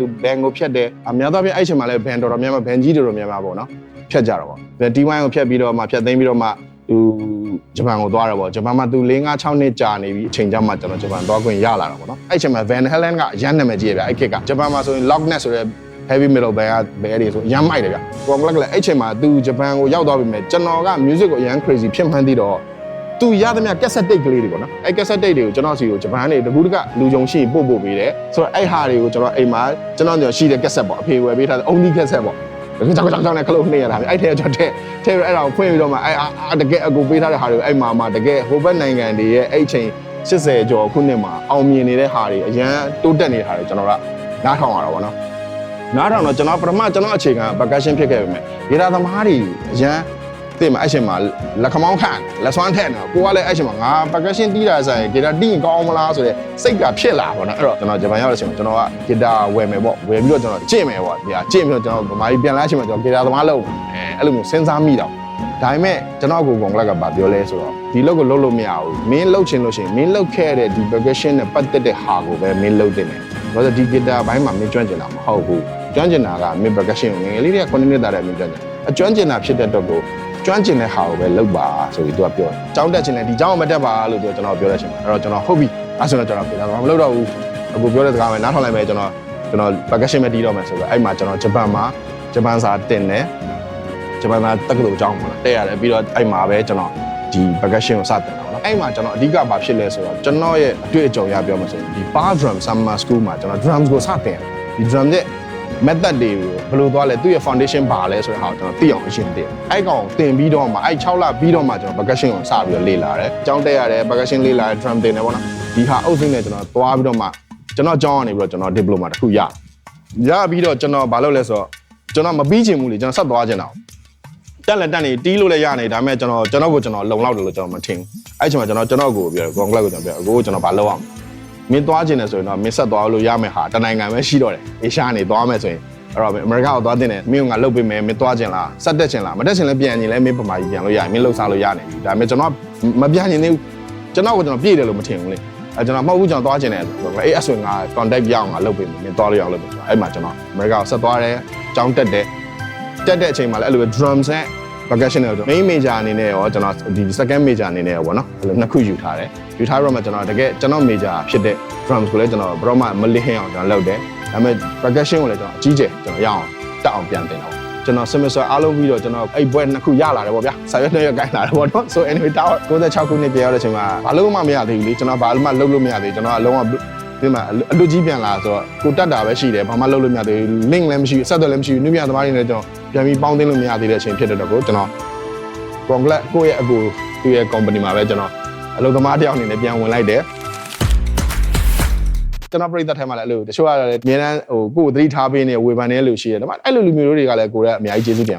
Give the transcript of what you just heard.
သူဘန်ကိုဖြတ်တယ်အများသောအားဖြင့်အဲ့အချိန်မှာလည်းဘန်တော်တော်များများဘန်ကြီးတော်တော်များများပေါ့နော်ဖြတ်ကြတော့ပေါ့ဘန်တီဝိုင်းကိုဖြတ်ပြီးတော့မှဖြတ်သိမ်းပြီးတော့မှသူဂျပန်ကိုသွားတယ်ပေါ့ဂျပန်မှာသူ၄၅6နှစ်ကြာနေပြီအချိန်ကျမှကျွန်တော်ဂျပန်သွားခွင့်ရလာတာပေါ့နော်အဲ့အချိန်မှာ Van Halen ကအရန်နာမည်ကြီးရဗျအဲ့ခက်ကဂျပန်မှာဆိုရင် Lockness ဆိုတဲ့ heavy metal band ကဘဲတွေဆိုအရန်မိုက်တယ်ဗျ။ကိုကလကလည်းအဲ့ချိန်မှာသူဂျပန်ကိုရောက်သွားပြီမဲ့ကျွန်တော်က music ကိုအရန် crazy ဖြစ်မှန်းသိတော့ သူရသမျှ cassette tape ကလေးတွေပေါ့နော်။အဲ့ cassette tape တွေကိုကျွန်တော်စီကိုဂျပန်နေတကူတကလူကြုံရှိပို့ပို့ပေးတယ်။ဆိုတော့အဲ့ဟာတွေကိုကျွန်တော်အိမ်မှာကျွန်တော်ညရှိတဲ့ cassette ပေါ့အဖေဝယ်ပေးထားတဲ့ only cassette ပေါ့။ဒါကြောင့်ကြောင့်ကြောင့်နဲ့ခလုတ်နေရတာ။အဲ့ထဲကျွန်တော်တဲ့ထဲအဲ့ဒါကိုဖွင့်ပြီးတော့မှအဲ့အာတကယ်အကူပေးထားတဲ့ဟာတွေကိုအဲ့မှာမှတကယ်ဟိုဘက်နိုင်ငံတွေရဲ့အဲ့ချိန်80ကျော်ခုနှစ်မှာအောင်မြင်နေတဲ့ဟာတွေအရန်တိုးတက်နေတဲ့ဟာတွေကျွန်တော်ကနားထောင်ရတာပေါ့နော်။နားထောင်တော့ကျွန်တော်ပထမကျွန်တော်အခြေခံ percussion ဖြစ်ခဲ့ပြီမဲ့ဂီတာသမားတွေအရန် သိမှာအဲ့ချိန်မှာလက်ခမောင်းခန့်လက်ဆွမ်းထက်နေကိုကလည်းအဲ့ချိန်မှာငါ percussion တီးတာဆိုင်ဂီတာတီးရင်ကောင်းမလားဆိုတဲ့စိတ်ကဖြစ်လာပါတော့အဲ့တော့ကျွန်တော်ဂျပန်ရောက်တဲ့အချိန်မှာကျွန်တော်ကဂီတာဝယ်မယ်ပေါ့ဝယ်ပြီးတော့ကျွန်တော်ကျင့်မယ်ပေါ့ဒီဟာကျင့်ပြီးတော့ကျွန်တော်ဗမာပြည်ပြန်လာချိန်မှာကျွန်တော်ဂီတာသမားလုပ်အဲအဲ့လိုမျိုးစဉ်းစားမိတော့ဒါပေမဲ့ကျွန်တော်ကိုကောင်လက်ကဗာပြောလဲဆိုတော့ဒီလောက်ကိုလုပ်လို့မရဘူးမင်းလုပ်ချင်လို့ရှိရင်မင်းလုပ်ခဲ့တဲ့ဒီ percussion နဲ့ပတ်သက်တဲ့ဟာကိုပဲမင်းလုပ်တင်တယ်ဘာလို့ဒီဂီတာဘိုင်းမှာမင်းကျွမ်းကျင်တာမဟုတ်ဘူးကျွမ်းကျင်တာက mid percussion ကိုငယ်ငယ်လေးတွေက9နှစ်သားတဲ့ mid ကျွမ်းကျင်အကျွမ်းကျင်တာဖြစ်တဲ့တော့ကို ကျွမ်းကျင်တဲ့ဟာကိုပဲလုပ်ပါဆိုပြီးသူကပြောတယ်။ကျောင်းတက်ချင်တယ်ဒီကျောင်းကိုမတက်ပါလို့ပြောကျွန်တော်ပြောတဲ့အချိန်မှာအဲ့တော့ကျွန်တော်ဟုတ်ပြီအဲ့ဆိုတော့ကျွန်တော်ပြန်တော့မလုပ်တော့ဘူးအခုပြောတဲ့စကားပဲနားထောင်လိုက်မယ်ကျွန်တော်ကျွန်တော် percussion ပဲတီးတော့မယ်ဆိုတော့အဲ့မှာကျွန်တော်ဂျပန်မှာဂျပန်စာတင်တယ်ဂျပန်စာတက္ကသိုလ်ကျောင်းမှာတက်ရတယ်ပြီးတော့အဲ့မှာပဲကျွန်တော်ဒီ percussion ကိုစတင်တာပေါ့နော်အဲ့မှာကျွန်တော်အဓိကဘာဖြစ်လဲဆိုတော့ကျွန်တော်ရဲ့အတွေ့အကြုံရပြောမှဆိုရင်ဒီ bar drum summer school မှာကျွန်တော် drums ကိုစတင်တယ်ဒီ drum ရဲ့ method တွေကိုဘယ်လိုသွားလဲသူ့ရဲ့ foundation ဘာလဲဆိုတဲ့ဟာကိုကျွန်တော်သိအောင်အရှင်းသိတယ်အဲ့ကောင်သင်ပြီးတော့မှအဲ့6လပြီးတော့မှကျွန်တော် percussion ကိုစပြီးတော့လေ့လာတယ်ကျောင်းတက်ရတယ် percussion လေ့လာတယ် drum သင်တယ်ပေါ့နော်ဒီဟာအုပ်စုနဲ့ကျွန်တော်သွားပြီးတော့မှကျွန်တော်ကျောင်းကနေပြီးတော့ကျွန်တော် diploma တစ်ခုရရပြီးတော့ကျွန်တော်ဘာလုပ်လဲဆိုတော့ကျွန်တော်မပြီးချင်ဘူးလေကျွန်တော်ဆက်သွားချင်တာတက်လက်တက်နေတီးလို့လည်းရနေဒါပေမဲ့ကျွန်တော်ကျွန်တော်ကိုကျွန်တော်လုံလောက်တယ်လို့ကျွန်တော်မထင်ဘူးအဲ့ချိန်မှာကျွန်တော်ကျွန်တော်ကိုပြောတယ် conclude ကိုကျွန်တော်ပြောအခုကျွန်တော်ဘာလုပ်အောင် မင်းသွားချင်တယ်ဆိုရင်တော့မင်းဆက်သွားလို့ရမယ်ဟာတနိုင်ငံပဲရှိတော့တယ်အေရှားနေသွားမယ်ဆိုရင်အဲ့တော့အမေရိကန်ကိုသွားတင်တယ်မင်းကငါလှုပ်ပေးမယ်မင်းသွားချင်လားဆက်တက်ချင်လားမတက်ချင်လည်းပြန်ချင်လည်းမင်းပမာကြီးပြန်လို့ရတယ်မင်းလှုပ်စားလို့ရနေပြီဒါပေမဲ့ကျွန်တော်မပြန်ချင်သေးဘူးကျွန်တော်ကကျွန်တော်ပြည့်တယ်လို့မထင်ဘူးလေအဲကျွန်တော်မဟုတ်ဘူးကျွန်တော်သွားချင်တယ်ဆိုတော့အေးအဆွေငါ contact ပြအောင်ငါလှုပ်ပေးမယ်မင်းသွားလို့ရအောင်လှုပ်ပေးဆိုတော့အဲ့မှာကျွန်တော်အမေရိကန်ကိုဆက်သွားတယ်ကြောင်းတက်တယ်တက်တဲ့အချိန်မှာလည်းအဲ့လိုပဲ drums နဲ့ percussion နဲ့ကျွန်တော် main major အနေနဲ့ရောကျွန်တော်ဒီ second major အနေနဲ့ရောပေါ့နော်အဲ့လိုနှစ်ခုယူထားတယ်ယူထားပြီးတော့မှကျွန်တော်တကယ်ကျွန်တော် major ဖြစ်တဲ့ drums ကိုလည်းကျွန်တော်ဘရော့မှမလစ်ဟင်းအောင်ကျွန်တော်လုပ်တယ်ဒါပေမဲ့ percussion ကိုလည်းကျွန်တော်အကြီးကျယ်ကျွန်တော်ရအောင်တက်အောင်ပြန်တင်တော့ကျွန်တော် semester အားလုံးပြီးတော့ကျွန်တော်အဲ့ဘွဲနှစ်ခုရလာတယ်ပေါ့ဗျာစာရွက်နှစ်ရွက်ကိုင်းလာတယ်ပေါ့နော် so anyway တောက်96ခုနှစ်ပြည့်ရောက်တဲ့အချိန်မှာဘာလို့မှမရသေးဘူးလေကျွန်တော်ဘာလို့မှလုပ်လို့မရသေးဘူးကျွန်တော်အလုံးဝ ဒီမှာအလူကြီးပြန်လာဆိုတော့ကိုတက်တာပဲရှိတယ်ဘာမှလုပ်လို့မရသေးဘူး link လည်းမရှိဘူးဆက်သွယ်လည်းမရှိဘူးနုပြသမားတွေနဲ့ကျွန်တော်ပြန်ပြီးပေါင်းသိလို့မရသေးတဲ့အချိန်ဖြစ်တဲ့တော့ကိုကျွန်တော် congrat ကိုယ့်ရဲ့အကူသူ့ရဲ့ company မှာပဲကျွန်တော်အလုပ်သမားတစ်ယောက်အနေနဲ့ပြန်ဝင်လိုက်တယ်ကျွန်တော်ပြည်သက်ထဲမှာလည်းအဲ့လိုတချို့ကလည်းအများတန်းဟိုကိုယ်ကိုသတိထားပေးနေဝေဖန်နေလို့ရှိရတယ်ဒါပေမဲ့အဲ့လိုလူမျိုးတွေကလည်းကိုယ်ကအများကြီးကျေးဇူးတင်